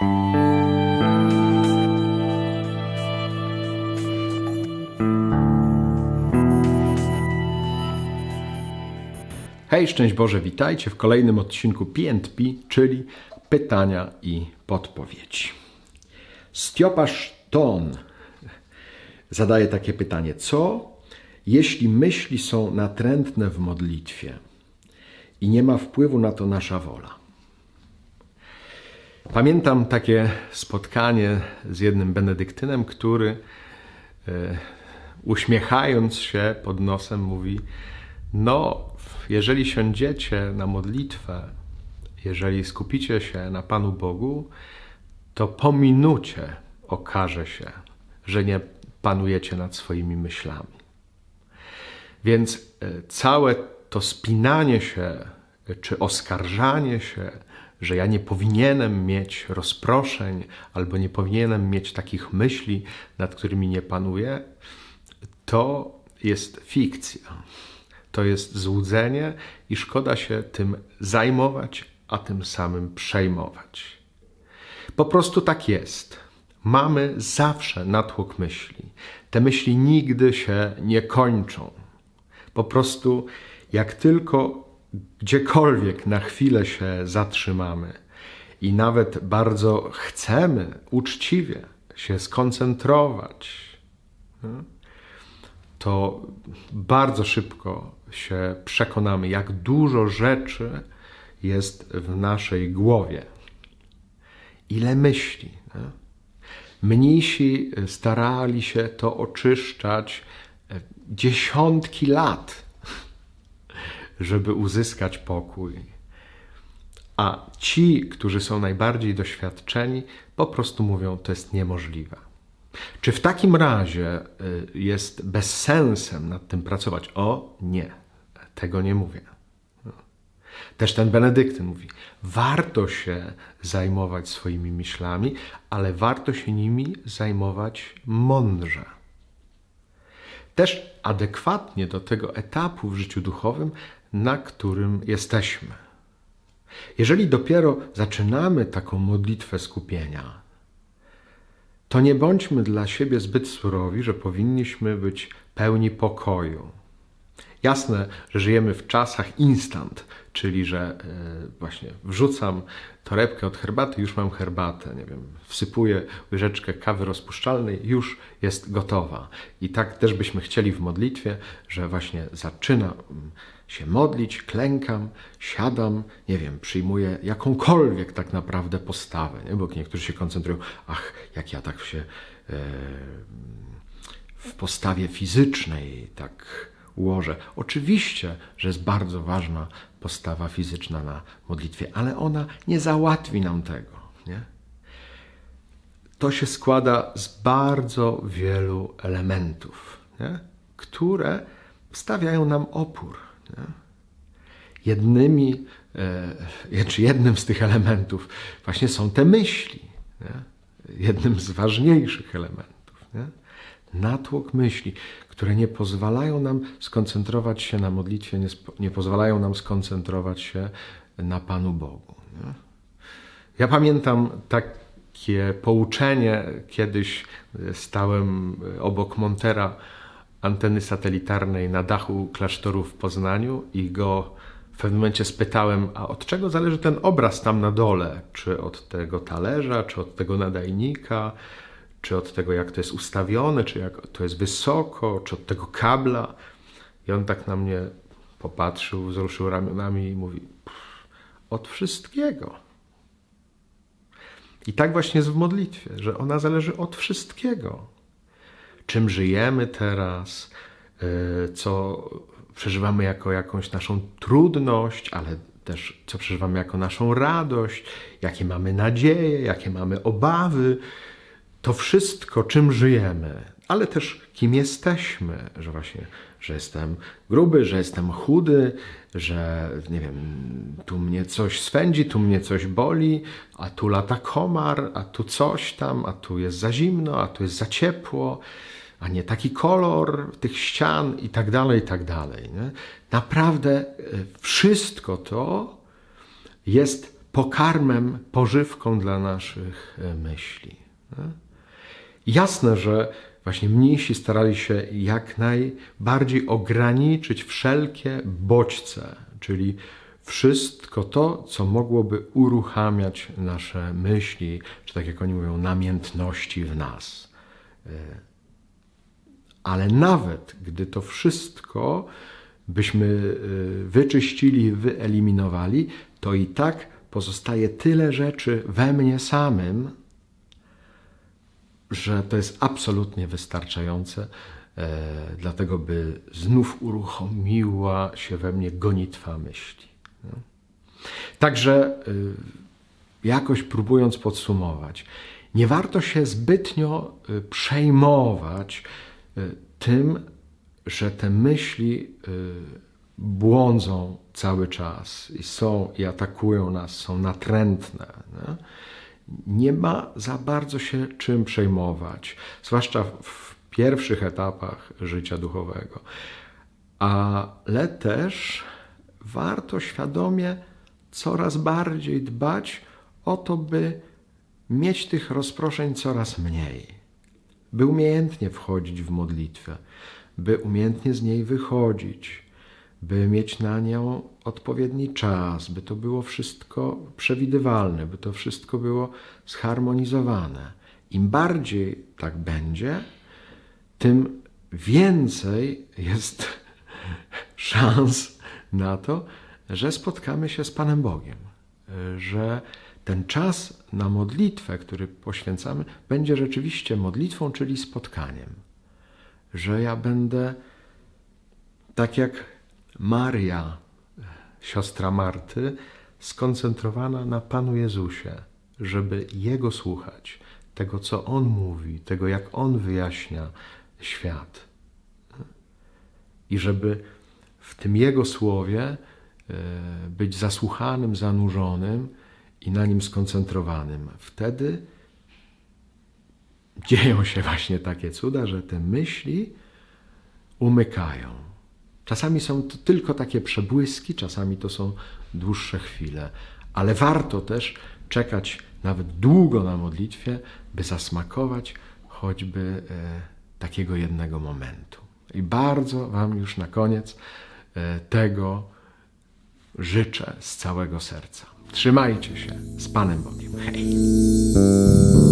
Hej, szczęść Boże, witajcie w kolejnym odcinku PNP, czyli pytania i podpowiedzi. Stiopasz Ton zadaje takie pytanie: Co jeśli myśli są natrętne w modlitwie i nie ma wpływu na to nasza wola? Pamiętam takie spotkanie z jednym benedyktynem, który e, uśmiechając się pod nosem mówi: No, jeżeli siądziecie na modlitwę, jeżeli skupicie się na Panu Bogu, to po minucie okaże się, że nie panujecie nad swoimi myślami. Więc e, całe to spinanie się czy oskarżanie się, że ja nie powinienem mieć rozproszeń albo nie powinienem mieć takich myśli, nad którymi nie panuję, to jest fikcja. To jest złudzenie i szkoda się tym zajmować, a tym samym przejmować. Po prostu tak jest. Mamy zawsze natłok myśli. Te myśli nigdy się nie kończą. Po prostu, jak tylko gdziekolwiek na chwilę się zatrzymamy i nawet bardzo chcemy uczciwie się skoncentrować, to bardzo szybko się przekonamy, jak dużo rzeczy jest w naszej głowie. Ile myśli. Nie? Mnisi starali się to oczyszczać e, dziesiątki lat, żeby uzyskać pokój. A ci, którzy są najbardziej doświadczeni, po prostu mówią, to jest niemożliwe. Czy w takim razie y, jest bezsensem nad tym pracować? O nie, tego nie mówię. No. Też ten Benedyktyn mówi, warto się zajmować swoimi myślami, ale warto się nimi zajmować mądrze. Też adekwatnie do tego etapu w życiu duchowym, na którym jesteśmy. Jeżeli dopiero zaczynamy taką modlitwę skupienia, to nie bądźmy dla siebie zbyt surowi, że powinniśmy być pełni pokoju. Jasne, że żyjemy w czasach instant, czyli że e, właśnie wrzucam torebkę od herbaty, już mam herbatę, nie wiem, wsypuję łyżeczkę kawy rozpuszczalnej, już jest gotowa. I tak też byśmy chcieli w modlitwie, że właśnie zaczynam się modlić, klękam, siadam, nie wiem, przyjmuję jakąkolwiek tak naprawdę postawę, nie? bo niektórzy się koncentrują, ach, jak ja tak się e, w postawie fizycznej tak ułożę. Oczywiście, że jest bardzo ważna postawa fizyczna na modlitwie, ale ona nie załatwi nam tego. Nie? To się składa z bardzo wielu elementów, nie? które stawiają nam opór. Nie? Jednymi, e, czy jednym z tych elementów właśnie są te myśli. Nie? Jednym z ważniejszych elementów. Nie? Natłok myśli, które nie pozwalają nam skoncentrować się na modlitwie, nie, nie pozwalają nam skoncentrować się na Panu Bogu. Nie? Ja pamiętam takie pouczenie, kiedyś stałem obok montera anteny satelitarnej na dachu klasztoru w Poznaniu i go w pewnym momencie spytałem, a od czego zależy ten obraz tam na dole? Czy od tego talerza, czy od tego nadajnika, czy od tego, jak to jest ustawione, czy jak to jest wysoko, czy od tego kabla? I on tak na mnie popatrzył, wzruszył ramionami i mówi: Od wszystkiego. I tak właśnie jest w modlitwie, że ona zależy od wszystkiego. Czym żyjemy teraz, y, co przeżywamy jako jakąś naszą trudność, ale też co przeżywamy jako naszą radość, jakie mamy nadzieje, jakie mamy obawy. To wszystko, czym żyjemy, ale też kim jesteśmy, że właśnie, że jestem gruby, że jestem chudy, że nie wiem, tu mnie coś swędzi, tu mnie coś boli, a tu lata komar, a tu coś tam, a tu jest za zimno, a tu jest za ciepło, a nie taki kolor tych ścian i tak dalej, i tak dalej. Nie? Naprawdę e, wszystko to jest pokarmem, pożywką dla naszych e, myśli. nie? Jasne, że właśnie mnisi starali się jak najbardziej ograniczyć wszelkie bodźce, czyli wszystko to, co mogłoby uruchamiać nasze myśli, czy tak jak oni mówią, namiętności w nas. E, Ale nawet gdy to wszystko byśmy y, wyczyścili, wyeliminowali, to i tak pozostaje tyle rzeczy we mnie samym, że to jest absolutnie wystarczające, e, dlatego by znów uruchomiła się we mnie gonitwa myśli. nie? Także y, jakoś próbując podsumować, nie warto się zbytnio y, przejmować y, tym, że te myśli błądzą cały czas i są i atakują nas, są natrętne. Nie? Nie ma za bardzo się czym przejmować, zwłaszcza w pierwszych etapach życia duchowego. Ale też warto świadomie coraz bardziej dbać o to, by mieć tych rozproszeń coraz mniej, by umiejętnie wchodzić w modlitwę, by umiejętnie z niej wychodzić, by mieć na nią odpowiedni czas, by to było wszystko przewidywalne, by to wszystko było zharmonizowane. Im bardziej tak będzie, tym więcej jest szans na to, że spotkamy się z Panem Bogiem, że ten czas na modlitwę, który poświęcamy, będzie rzeczywiście modlitwą, czyli spotkaniem. Że ja będę tak jak Maria, siostra Marty, skoncentrowana na Panu Jezusie, żeby Jego słuchać, tego co On mówi, tego jak On wyjaśnia świat. I żeby w tym Jego słowie e, być zasłuchanym, zanurzonym i na nim skoncentrowanym. Wtedy dzieją się właśnie takie cuda, że te myśli umykają. Czasami są to tylko takie przebłyski, czasami to są dłuższe chwile, ale warto też czekać nawet długo na modlitwie, by zasmakować choćby e, takiego jednego momentu. I bardzo Wam już na koniec e, tego życzę z całego serca. Trzymajcie się z Panem Bogiem. Hej!